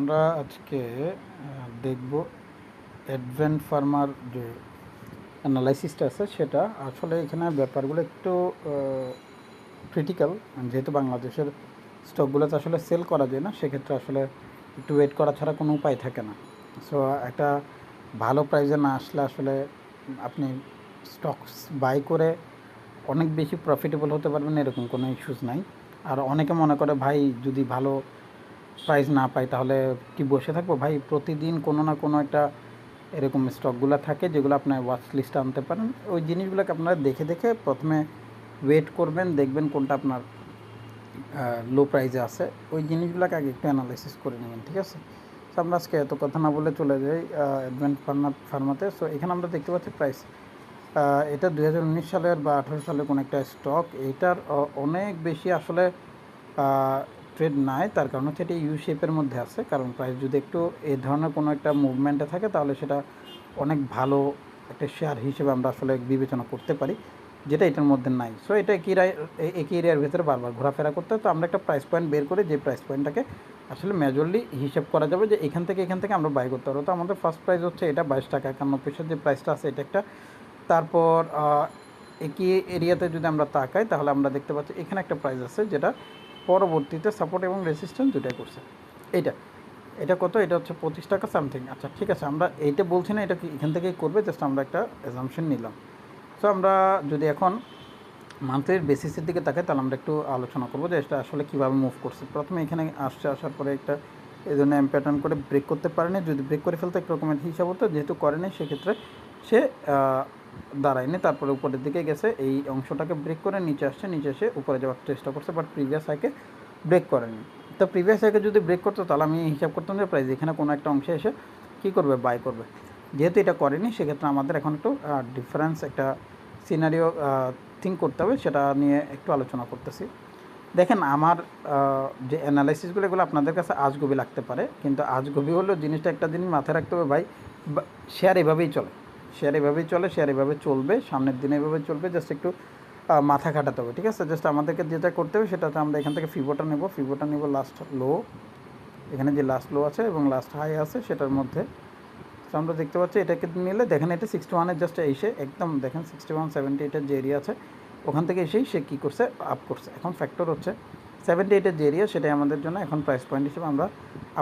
আমরা আজকে দেখব অ্যাডভেন্ট ফার্মার যে অ্যানালাইসিসটা আছে সেটা। আসলে এখানে ব্যাপারগুলো একটু ক্রিটিক্যাল যেহেতু বাংলাদেশের স্টকগুলোতে আসলে সেল করা যায় না, সেক্ষেত্রে আসলে একটু ওয়েট করা ছাড়া কোনো উপায় থাকে না। সো একটা ভালো প্রাইসে না আসলে আসলে আপনি স্টকস বাই করে অনেক বেশি প্রফিটেবল হতে পারবেন, এরকম কোনো ইস্যুস নাই। আর অনেকে মনে করে, ভাই, যদি ভালো প্রাইস না পাই, তাহলে কি বসে থাকব? ভাই, প্রতিদিন কোনো না কোনো একটা এরকম স্টকগুলো থাকে যেগুলো আপনার ওয়াচ লিস্টে আনতে পারেন। ওই জিনিসগুলোকে আপনারা দেখে দেখে প্রথমে ওয়েট করবেন, দেখবেন কোনটা আপনার লো প্রাইজে আছে। ওই জিনিসগুলোকে আগে একটু অ্যানালাইসিস করে নেবেন, ঠিক আছে? তো আমরা আজকে এত কথা না বলে চলে যাই অ্যাডভেন্ট ফার্মা ফার্মাতে সো এখানে আমরা দেখতে পাচ্ছি প্রাইস এটা দু হাজার উনিশ সালের বা আঠারো সালের কোনো একটা স্টক এটার অনেক বেশি আসলে ট্রেড নাই, তার কারণ হচ্ছে এটা ইউ শেপের মধ্যে আছে। কারণ প্রাইস যদি একটু এ ধরনের কোনো একটা মুভমেন্টে থাকে, তাহলে সেটা অনেক ভালো একটা শেয়ার হিসেবে আমরা আসলে বিবেচনা করতে পারি, যেটা এটার মধ্যে নাই। সো এটা একই একই এরিয়ার ভিতরে বারবার ঘোরাফেরা করতে হয়। তো আমরা একটা প্রাইস পয়েন্ট বের করে, যে প্রাইস পয়েন্টটাকে আসলে মেজরলি হিসেব করা যাবে, যে এখান থেকে এখান থেকে আমরা বাই করতে পারব। তো আমাদের ফার্স্ট প্রাইস হচ্ছে এটা, বাইশ টাকা একান্ন পয়সার যে প্রাইসটা আছে, এটা একটা। তারপর একই এরিয়াতে যদি আমরা তাকাই, তাহলে আমরা দেখতে পাচ্ছি এখানে একটা প্রাইস আছে, যেটা পরবর্তীতে সাপোর্ট এবং রেসিস্ট্যান্স দুটাই করছে। এটা এটা কত? এটা হচ্ছে পঁচিশ টাকা সামথিং আচ্ছা ঠিক আছে, আমরা এইটা বলছি না এটা এখান থেকেই করবে জাস্ট আমরা একটা অ্যাজামশন নিলাম। সো আমরা যদি এখন মান্থলির বেসিসের দিকে তাকাই, তাহলে আমরা একটু আলোচনা করব যে এটা আসলে কীভাবে মুভ করছে। প্রথমে এখানে আসছে, আসার পরে একটা এই জন্য এম প্যাটার্ন করে ব্রেক করতে পারেনি। যদি ব্রেক করে ফেলতে এক রকমের হিসাব হতো, যেহেতু করেনি সেক্ষেত্রে সে দাঁড়ায়নি, তারপরে উপরের দিকে গেছে, এই অংশটাকে ব্রেক করে নিচে আসছে, নিচে এসে উপরে যাওয়ার চেষ্টা করছে বাট প্রিভিয়াস হাইকে ব্রেক করেনি। তো প্রিভিয়াস হাইকে যদি ব্রেক করতো, তাহলে আমি হিসাব করতাম যে প্রাইস এখানে কোনো একটা অংশে এসে কী করবে বাই করবে। যেহেতু এটা করেনি, সেক্ষেত্রে আমাদের এখন একটু ডিফারেন্স একটা সিনারিও থিঙ্ক করতে হবে, সেটা নিয়ে একটু আলোচনা করতেছি। দেখেন, আমার যে অ্যানালাইসিসগুলো এগুলো আপনাদের কাছে আজগবি লাগতে পারে, কিন্তু আজগবি হলেও জিনিসটা একটা জিনিস মাথায় রাখতে হবে, ভাই শেয়ার এভাবেই চলে। শেয়ার এভাবেই চলে, শেয়ার এভাবে চলবে, সামনের দিনে এভাবে চলবে জাস্ট একটু মাথা খাটাতে হবে, ঠিক আছে? জাস্ট আমাদেরকে যেটা করতে হবে সেটা হচ্ছে আমরা এখান থেকে ফিবোটা নেব ফিবোটা নেব লাস্ট লো এখানে যে লাস্ট লো আছে এবং লাস্ট হাই আছে সেটার মধ্যে। আমরা দেখতে পাচ্ছি এটাকে নিলে, দেখেন এটা সিক্সটি ওয়ানের জাস্ট এসে একদম, দেখেন সিক্সটি ওয়ান সেভেন্টি এইটের যে এরিয়া আছে, ওখান থেকে এসেই সে কী করছে আপ করছে। এখন ফ্যাক্টর হচ্ছে সেভেন্টি এইটের যে এরিয়া সেটাই আমাদের জন্য এখন প্রাইস পয়েন্ট হিসেবে আমরা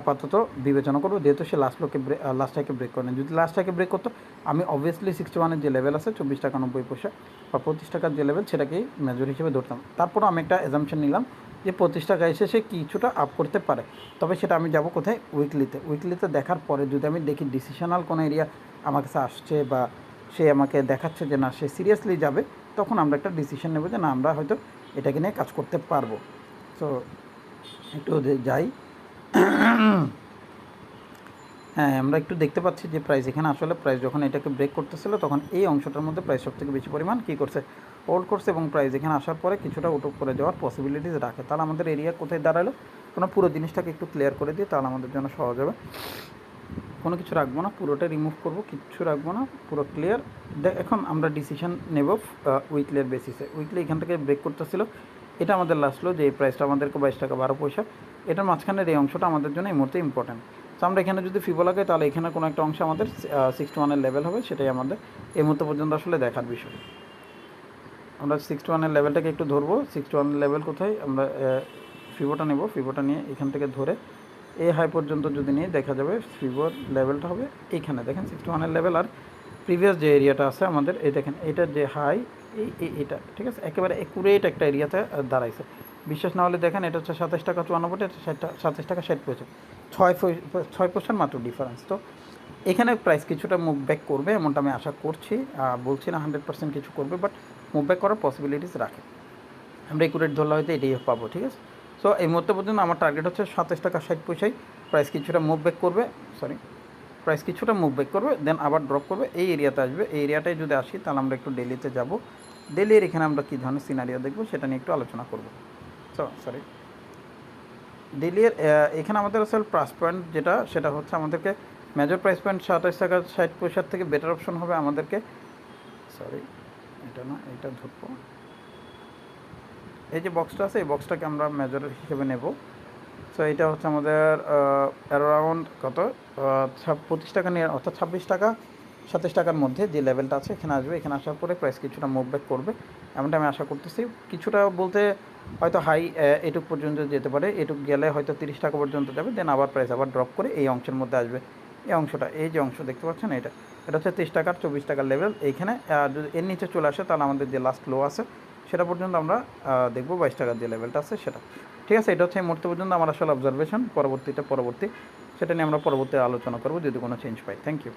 আপাতত বিবেচনা করব, যেহেতু সে লাস্ট লোকে লাস্ট টাকে ব্রেক করে যদি লাস্ট টাকে ব্রেক করতো, আমি অবভিয়াসলি সিক্সটি ওয়ানের যে লেভেল আছে, চব্বিশ টাকা নব্বই পয়সা বা পঁচিশ টাকার যে লেভেল সেটাকেই মেজর হিসেবে ধরতাম। তারপরও আমি একটা এজামশন নিলাম যে পঁচিশ টাকা এসে সে কিছুটা আপ করতে পারে। তবে সেটা আমি যাব কোথায়? উইকলিতে উইকলিতে দেখার পরে যদি আমি দেখি ডিসিশনাল কোনো এরিয়া আমার কাছে আসছে বা সে আমাকে দেখাচ্ছে যে না, সে সিরিয়াসলি যাবে, তখন আমরা একটা ডিসিশন নেব যে না, আমরা হয়তো এটাকে নিয়ে কাজ করতে পারব। সো একটু যাই। হ্যাঁ আমরা একটু দেখতে পাচ্ছি যে প্রাইস এখানে আসলে প্রাইস যখন এটাকে ব্রেক করতেছিল, তখন এই অংশটার মধ্যে প্রাইস সব থেকে বেশি পরিমাণ কী করছে? হোল্ড করছে এবং প্রাইস এখানে আসার পরে কিছুটা উঠো করে যাওয়ার পসিবিলিটিস রাখে। তাহলে আমাদের এরিয়া কোথায় দাঁড়াল? কোনো পুরো জিনিসটাকে একটু ক্লিয়ার করে দিয়ে তাহলে আমাদের জন্য সহজ হবে। কোনো কিছু রাখব না, পুরোটা রিমুভ করব, কিচ্ছু রাখব না, পুরো ক্লিয়ার এখন আমরা ডিসিশন নেব উইকলিয়ার বেসিসে উইকলি এখান থেকে ব্রেক করতেছিল এটা আমাদের লাস্ট লো যে এই প্রাইসটা আমাদেরকে বাইশ টাকা বারো পয়সা, এটার মাঝখানের এই অংশটা আমাদের জন্য এই মুহূর্তে ইম্পর্টেন্ট তো আমরা এখানে যদি ফিবো লাগাই, তাহলে এখানে কোনো একটা অংশ আমাদের সিক্সটি ওয়ানের লেভেল হবে, সেটাই আমাদের এই মুহূর্তে পর্যন্ত আসলে দেখার বিষয়। আমরা সিক্সটি ওয়ানের লেভেলটাকে একটু ধরবো। সিক্সটি ওয়ানের লেভেল কোথায়? আমরা ফিবোটা নেব। ফিবোটা নিয়ে এখান থেকে ধরে এই হাই পর্যন্ত যদি নিয়ে দেখা যাবে ফিবোর লেভেলটা হবে এইখানে দেখেন সিক্সটি ওয়ানের লেভেল আর প্রিভিয়াস যে এরিয়াটা আছে আমাদের, এই দেখেন এটার যে হাই এই এটা, ঠিক আছে? একেবারে একুরেট একটা এরিয়াতে দাঁড়াইছে। বিশ্বাস না হলে দেখেন, এটা হচ্ছে সাতাশ টাকা চুয়ান্নব্বই এটা ষাট সাতাশ টাকা ষাট পয়সা। ছয় ছয় পার্সেন্ট মাত্র ডিফারেন্স তো? এখানে প্রাইস কিছুটা মুভ ব্যাক করবে, এমনটা আমি আশা করছি। বলছি না হান্ড্রেড পার্সেন্ট কিছু করবে বাট মুভ ব্যাক করার পসিবিলিটিস রাখে। আমরা একুরেট ধরলে হয়তো এটাই পাবো, ঠিক আছে? সো এই মুহূর্তে পর্যন্ত আমার টার্গেট হচ্ছে সাতাশ টাকা ষাট পয়সায়। প্রাইস কিছুটা মুভ ব্যাক করবে সরি প্রাইস কিছুটা মুভ ব্যাক করবে দেন আবার ড্রপ করবে। এই এরিয়াতে আসবে। এই এরিয়াটায় যদি আসি, তাহলে আমরা একটু ডেলিতে যাব। ডেলির এখানে আমরা কী ধরনের সিনারিও দেখব, সেটা নিয়ে একটু আলোচনা করব। সরি ডেলির এখানে আমাদের আসলে প্রাইস পয়েন্ট যেটা, সেটা হচ্ছে আমাদেরকে মেজর প্রাইস পয়েন্ট সাতাশ টাকা ষাট পয়সার থেকে বেটার অপশন হবে আমাদেরকে। সরি এটা না, এটা ধরবো। এই যে বক্সটা আছে, এই বক্সটাকে আমরা মেজর হিসেবে নেব। সো এটা হচ্ছে আমাদের অ্যারাউন্ড কত? পঁচিশ টাকা নিয়ে, অর্থাৎ ছাব্বিশ টাকা, সাতাশ টাকার মধ্যে যে লেভেলটা আছে, এখানে আসবে। এখানে আসার পরে প্রাইস কিছুটা মুভ ব্যাক করবে। এমনটা আমি আশা করতেছি। কিছুটা বলতে হয়তো হাই এটুক পর্যন্ত যেতে পারে। এটুক গেলে হয়তো তিরিশ টাকা পর্যন্ত যাবে। দেন আবার প্রাইস আবার ড্রপ করে এই অংশের মধ্যে আসবে। এই অংশটা, এই যে অংশ দেখতে পাচ্ছেন এটা। এটা হচ্ছে তিরিশ টাকার, চব্বিশ টাকার লেভেল এইখানে যদি এর নিচে চলে আসে, তাহলে আমাদের যে লাস্ট লো আছে, সেটা পর্যন্ত আমরা দেখব বাইশ টাকার যে লেভেলটা আছে, সেটা। ঠিক আছে, এটা হচ্ছে এই মুহূর্তে পর্যন্ত আমার আসলে অবজারভেশন পরবর্তীটা পরবর্তী, সেটা নিয়ে আমরা পরবর্তী আলোচনা করব যদি কোনো চেঞ্জ পাই। Thank you